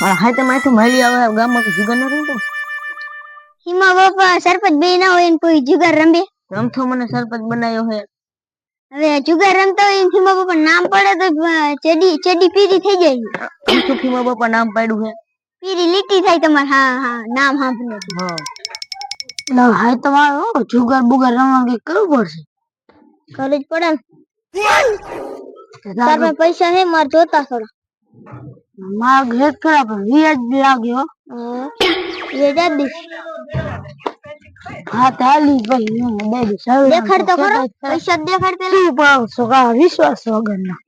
હા તો માથે મળી આવે ગામમાં કોઈ જુગાર નથી તો હિમા બાપા સરપંચ બે ના હોય ને કોઈ જુગાર રમે? રમથો મને સરપંચ બનાવ્યો હે. હવે જુગાર રમતા હોય ને હિમા બાપા નામ પડે તો અ, ચેડી ચેડી પીરી થઈ જાય. અમથું ફીમા બાપા નામ પાડ્યું હે. પીરી લીટી થાય તમારે હા હા નામ સાંભળે. હા. ના હા તમારે જુગાર બુગાર રમવા કઈ કરવું પડશે. કરવું જ પડે ને. તાર પાસે પૈસા હે માર જોતા થોડા માર ઘેર ખરા પણ વ્યાજ લાગ્યો. વ્યાજ જ હા તાલી ભાઈ હું દઈ દઈશ દેખાડ તો ખરો. પૈસા દેખાડ પેલા. પાવસો કા વિશ્વાસ વગર ના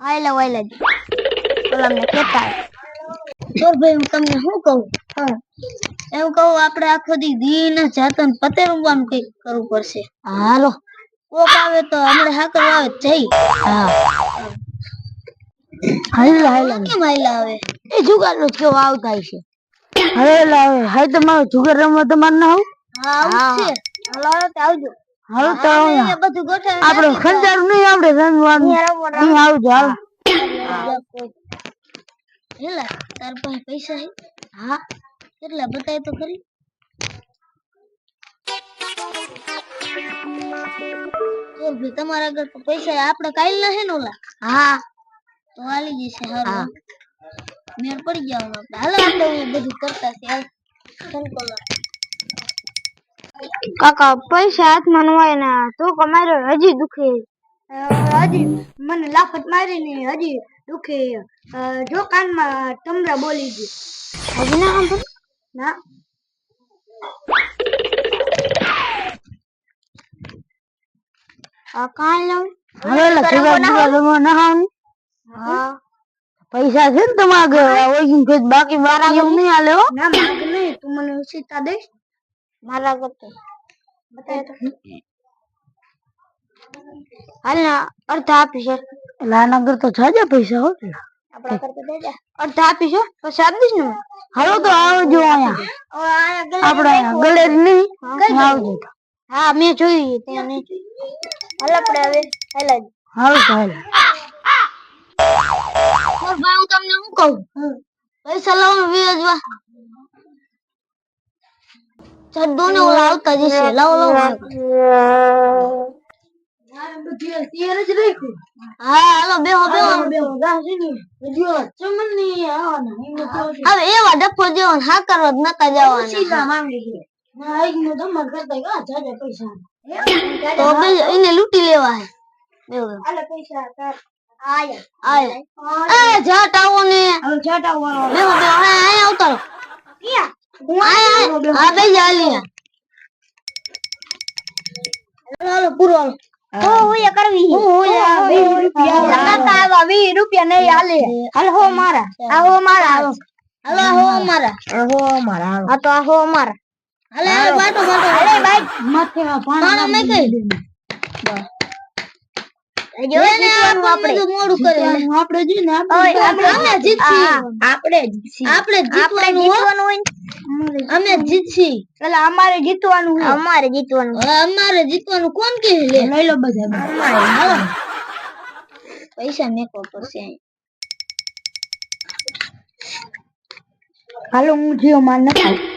આયલા વાયલા પેલા મને કેતા તો ભાઈ હું તમને શું કહું? એમ કહું આપણે આખો દી દી ને જાતન પતે કંઈક કરવું પડશે. હાલો. કોક આવે તો હમણાં હાકર આવે જઈ. હા. હાયલા હાયલા કેમ હાયલા આવે એ જુગાર નો કેવો આવતા છે. હવે. લાવે હાય તમારો જુગાર રમવા તમારે ના આવું હા આવું છે. હાલો હાલો તો આવજો. હાલો તો બધું ગોઠવે. આપણે ખંજાર નહીં આપણે રમવાનું. આવજો હાલો. હેલા તાર પાસે પૈસા હે હા. કેટલા? બતાય તો ખરી. તમારા આગળ તો પૈસા આપડે ના હે ને ઓલા? હા. તો હાલી જશે હારું મેળ પડી જવાનો આપણે હાલો આપણે ઓલું બધું કરતા છે હાલ સંકોલો કાકા પૈસા હાથમાં ન હોય ને તો કમાર્યો હજી દુખે હજી મને લાફત મારીને હજી દુખે જો કાનમાં તમરા બોલી ગઈ હજી ના સાંભળ ના આ કાંઈ લઉં હવે લખેલા જુગાર ના હા. પૈસા છે ને તમારા ઓઈન ફેસ બાકી મારા એવું નહીં હાલે હો? ના માગ નહીં. તું મને સીતા દઈશ. મારા કરતો બતાય તો. હાલ ના અર્ધ આપીશ લાના કર તો જાજા પૈસા હો આપણા કરતા દેજા અર્ધ આપીશ હો, પછી આપી ને હાલો તો આવજો અહીંયા. આપણા ગલેરી નહીં. આવજો હા મેં જોઈ ત્યાં નહીં. હાલ આપણે હવે હાલ હાલ હાલ. ઓર ભાઈ હું તમને શું કહું? પૈસા લાવો ને વ્યાજવા ચડ્ડો ને ઓલા આવતા જશે લાવો લાવો. હવે એવા ડફો જેવો હા કરવા નતા જવાના. તો એને લૂંટી લેવા હે બેહો. બેહો. આયા. એ જટ આવો ને બેહો બેહો હા અહીંયા ઉતારો. આયા હા બે જાલી હાલો પૂરો હાલો. હો. કરવી હો 20 રૂપિયા. આવા 20 રૂપિયા નહીં હાલે. હાલ હો મારા. આ હો મારા. હાલો. હો મારા. હો મારા. આ તો હો મારા. હાલે બાટો બાટો. હાલે બાઈક માથે પાણી મેં કઈ? જો આપણે. જીતવાનું અમે જીતશી. એટલે અમારે જીતવાનું અમારે જીતવાનું અમારે જીતવાનું કોણ કે લે? લઈ લો બધા. પૈસા મેકવા પડશે. હાલો હું જીઓ માર નખાવ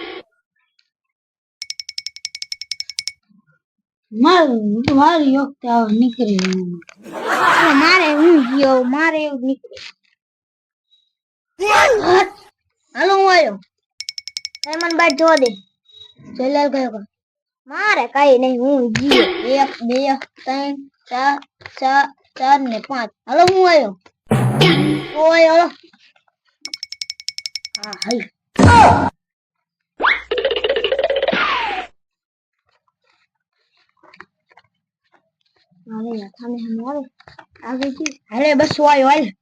મારું મારી વખતે આવા નીકળે મારે હું ગયો મારે એવું નીકળ્યું હાલો હું આવ્યો. કઈ મને જોવા દે. જયલાલ કયો મારે કઈ નહીં હું ગયો. એક બે ત્રણ ચાર ચાર ચાર ને પાંચ. હાલો હું આવ્યો. ઓય હાલો હા હાલ. મારે. યાથાને હમ આવે હાલે બસ વાયો એક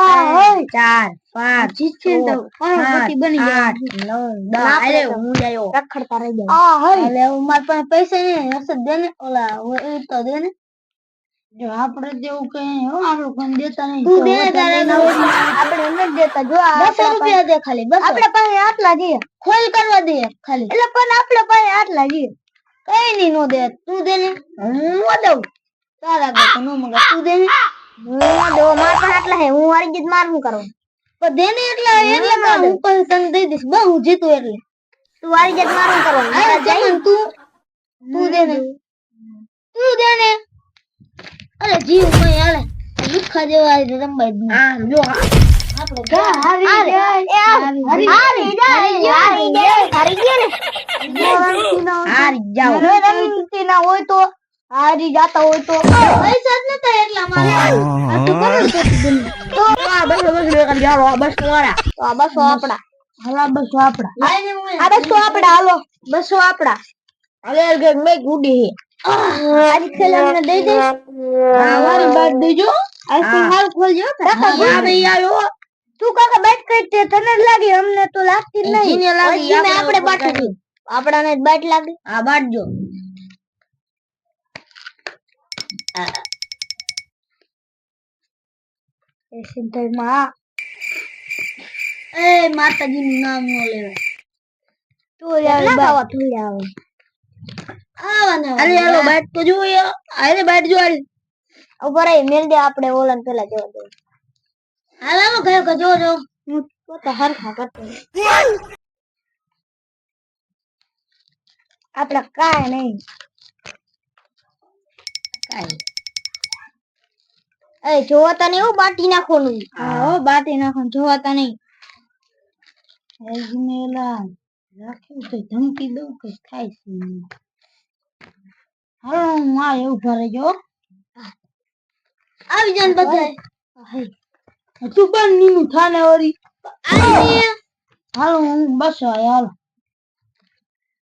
ત્રણ ચાર પાંચ છ સાત આઠ પાસે હશે દે ને ઓલા તો દે ને. જો આપણે જેવું કઈ હો આપણે કોઈ દેતા નહીં. તું તો દે વધારે તારે લઈને નવ આવીને આપણે નથી દેતા. જો આ બસો આપણા રૂપિયા દે ખાલી બસો. આપણે પાસે આટલા જઈએ ખોલ કરવા દે ખાલી. એટલે પણ આપણે પાસે આટલા જઈએ કઈ નહીં નો દે. તું દે ને? હું દઉં. તારા આગળ તો નો મગર તું દે ને? હું દો માર પાસે આટલા હે હું હારી જીત માર શું કરવાનું પણ દે ને એટલા એટલે કાં હું પછી તને દઈ દઈશ. બસ હું જીતું એટલે. તું હારી જીત માર શું કરવાનું અરે જાય ચમન તું તું દે ને તું દે ને? અરે જીવ કઈ હાલે. લુખા જેવા નહીં. આમ જો હારી જાય. હારી જાય. હારી જાય. હારી ગયા ને હારી જાઓ. હવે રણનીતિ ના હોય તો હારી જાતા હોય તો પૈસા જ નતા એટલા મારે. આ તો કોણ કરતું બિલ તો આ બસો આપડા હાલા બસો આપડા બસો આપડા હાલો. બસો આપડા કે મેં ગુડી હે અમને દઈ દઈશ. આ વારી બાદ દેજો. આઈસ્ક્રીમ હાલ ખોલજો કાકા ભાઈ આવ્યો. તું કાકા બેટ કઈ તે તને જ લાગે અમને તો લાગતી જ નહીં. જીને લાગી, આપણે જ બાટ લાગે. હા બાટજો એ સિંધલમાં. એ માતાજી નું નામ નો લેવાય. તું લાવ તું આવે અરે હાલો બાટ તો જો અરે બાટ જો હાલ. ઉપર આઈ મેલ દે આપણે ઓલન પેલા જોવા દે હાલ હાલો કયો કે જો જો. હું તો હરખા કરતો આપડે કાય નહીં. કાઈ. એ જોવાતા નહીં બાટી નાખવાનું. હા હો બાટી નાખવાનું જોવાતા નહીં. રાખ્યું તો ધમકી દઉં કે થાય હાલો હું આ એવું ભરે જો. આવી જાય ને બધા તું પણ નીનું થાને વળી. હાલો હું બસ હાલો.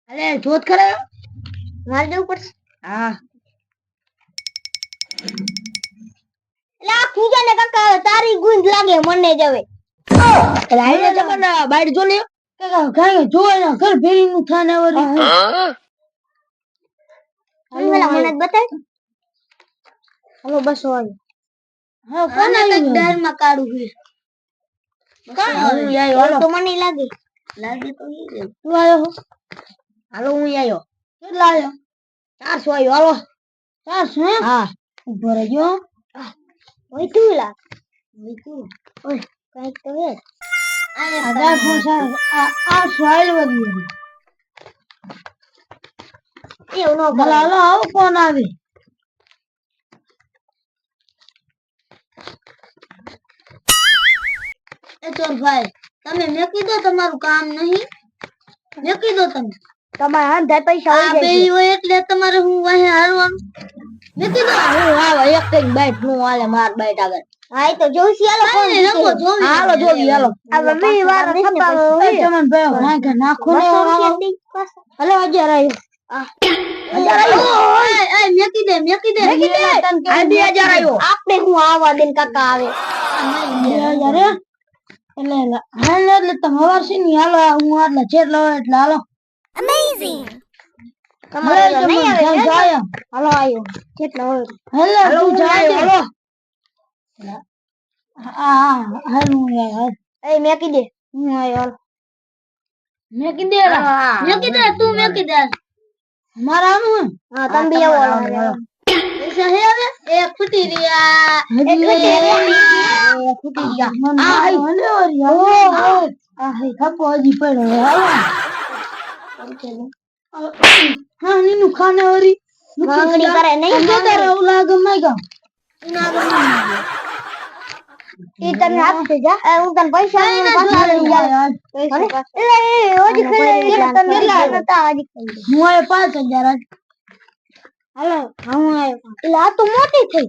અરે જોત કરે મારે જવું પડશે. હા. ને કાકા તારી ગુંજ લાગે મને જ હવે. રાઈડે જમાના બાઈડ જો લ્યો કાકા જોવે ના ઘર ભેરી નું થાને વરી મને બતાય હાલો બસ હા કોણ કોને ડરમાં કાઢું છે? કોણ આવ્યું આયો તો મને લાગે. લાગે તો તું આયો હાલો હું આયો. કેટલા આયો આયો હાલો. ચારસો એમ? હા. ઊભો રહેજો. ઓય તું લા. ઓય તું. ઓય કંઈક તો હે આ આ આઠસો આયલો વળી. એવું નો હાલો હાલો આવો કોણ આવે. એ તો ભાઈ તમે મેં કીધો તમારું કામ નહીં. મેં કીધો તમે. તમારા અંધા પૈસા આ બે હોય એટલે તમારે હું વાહે હારવાનું મેકી દો. હું હાલો એક કંઈક બાઈટ હું હાલે માર બાઈટ આગળ. હા તો જોઈશી હાલો જોવી હાલો જોવી હાલો. હવે મેં વાર ખપાવો એ તમને ભાઈ નાખે ને હાલો. હજાર આવ્યો. આપણે હું આવા દેન કાકા આવે. બે હજાર હે? એટલે એટલે હા ને એટલે તમે છે ને હાલો હું આટલા જેટલો એટલે હાલો. તમારે નહીં આવે જાઓ, જાઓ. હાલો આવ્યો કેટલા હાલો હાલો, તું હું હાલો. હા હા હાલ હું આવ્યો, એ મેકી દે. હું આયો હાલો. મેકી દે મેકી દે તું મેકી દે. મારા આનું હે? હા તમે બી હાલો, હાલો. હે હવે એક ફૂટી રહ્યા એક ફૂટી રહ્યા એ ફૂટી ગયા. આ હઈ. ઓહો. આ હઈ, થપ્પો હજી હાલો. હા નીનું ખાને વળી માંગણી કરે નહીં જતા રહો, ઓલા આગળ ના. ઈ તને આપશે જા હું તને પૈસા પાછા લઈ જાઉં. એટલે એ હજી ખાઈ તને કેટલા નતા હજી હું આવ્યો પાંચ હાલો હું આવ્યો એટલે આ તો મોટી થઈ.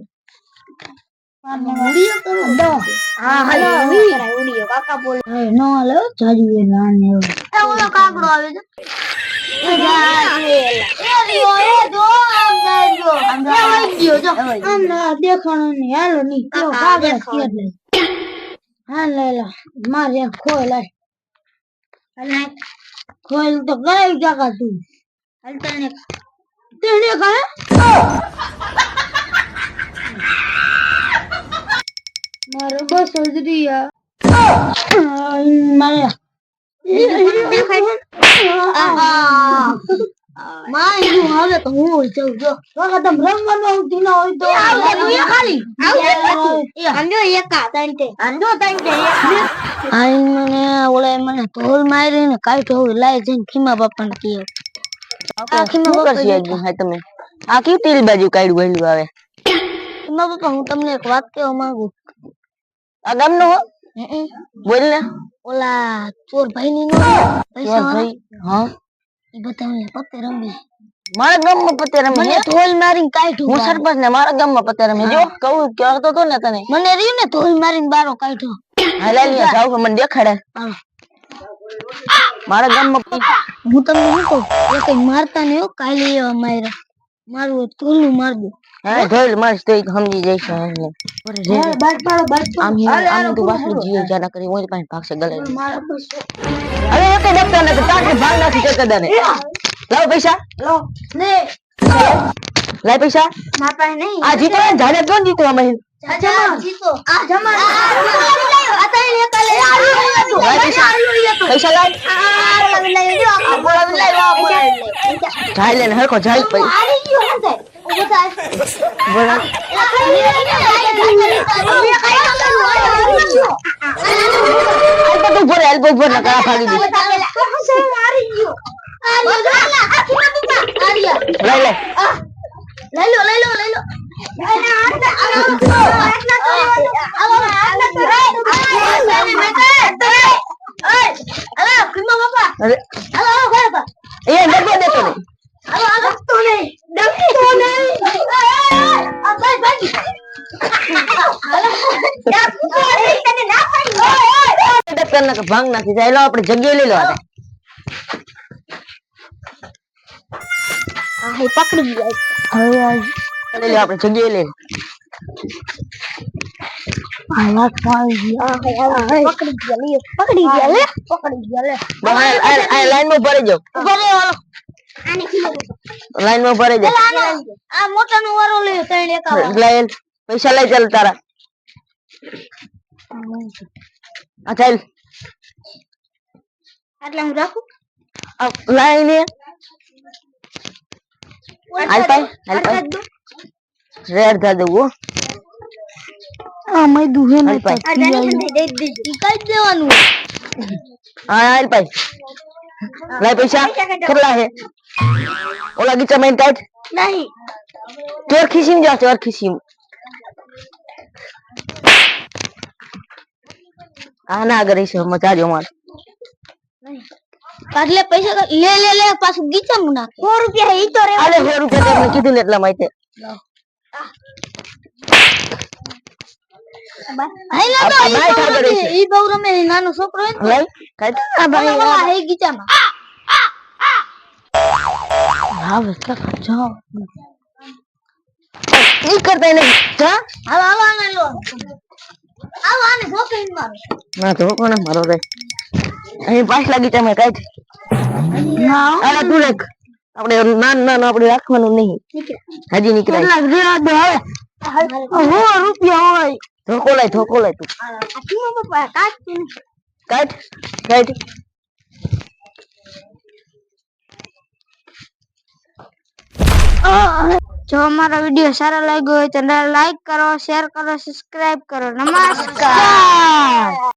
દસ. હા હાલો ઉડી ઉડીયો કાકા બોલે. હવે નો હાલે ને હાલો મારે લાય અને ખોય તો કરાવી કાકા તું? હાલ તને તેને કહે મારો બસ હજરિયા મારે માં એવું હવે તો હું જઉં જો. વખત રમવાનું આવતી ના હોય તો ખાલી. આંજો એકા તંતે આંજો તંતે આઈ મને ઓલા મને ઢોલ મારીને કાઢ્યો હવે લાઈ જઈને ખીમા બાપાને કહે આ ખીમા બાપા કરશી હા તમે. આ કેવી તેલ બાજુ કાઢ્યું વહેલું આવે? ખીમા બાપા હું તમને એક વાત કહેવા માંગુ. આ ગામનો હો? બોલ ને. ઓલા ચોર ભાઈ ની પૈસા હા. અમે પત્તે રમી. મારા ગામમાં પતે રમે મને? મારીને કાઢ્યું હું સરપંચ ને મારા ગામમાં પતે રમે. જો કહું કહેતો તો ને તને. મને રહ્યું ને ઢોલ મારીને બારો કાઢ્યો હાલા લ્યા જાવ મને દેખાડે. મારા ગામમાં હું. તમને શું કહું? એ કઈ મારતા નહીં હો કાલે એવા માર્યા. માર દો. હા ઢોલ મારીશ તો ઈ સમજી જઈશું બાદ આમ આમ તું પાછું જીવ જ્યાં કરી ઓય પાસે ભાગશે ગલે અરે એક ડક્ટર ને તાકે ભાગ નાખી છે કદાને લાવ પૈસા લો ને લાવ પૈસા ના પાસે નહીં આ જીતો ને જાને કોણ જીતો અમે જીતો આ જમા આ લાવ એકા લે લાય પૈસા પૈસા લાય જાય ને ભાંગ જાય. લો આપણે જગ્યા લઈ લો આ પકડી ગયા હવે લઈ લો આપણે જગ્યાએ લઈ લો. આ વાત મારી ગયા પકડી ગયા લે. પકડી ગયા લે. પકડી ગયા લે. બસ આ- આ આ લાઈનમાં ભરી જાઓ ભલે લાઈનમાં ભરી જાઓ આ મોટા નો વારો લે ત્રણ એકા લાય પૈસા લઈ ચાલ તારા. આ ચાલ. આટલા હું રાખું. લાય ને હાલ પાય હાલ પાય. રે અડધા દઉં આ મેં દુહે ને હાલ પાય. ઈ કઈ દેવાનું હા હાલ પાય. લાય પૈસા. કેટલા હે? ઓલા ગીચા મેં કાઢ નહીં. ચોર ખીસીમ જા ચોર ખીસીમ આ ના કરે છે મજા જો માર. કાઢ લે પૈસા લે લે લે પાછું ગીચા માં નાખે. સો રૂપિયા ઈ તો રે અરે સો રૂપિયા તમને કીધું ને એટલા માટે. ઈ બહુ રમે નાનો છોકરો હોય આ ભાઈ આ હે ગીચામાં આવે કાકા જાઓ. ઈ કરતા નહીં જા. હાલો હાલો આને લો. આવો આને ઠોકીને મારો. ના તો કોને મારો રે. અહીં લાગી તમે કાઢ ના. તું રાખ. આપણે નાન નાન આપણે રાખવાનું નહીં. હજી નીકળાય. હો. રૂપિયા હોય. ધોકો લાય ધોકો લાય તું. કાઢ કાઢ જો અમારો વીડિયો સારો લાગ્યો હોય તો લાઈક કરો શેર કરો સબસ્ક્રાઇબ કરો. નમસ્કાર.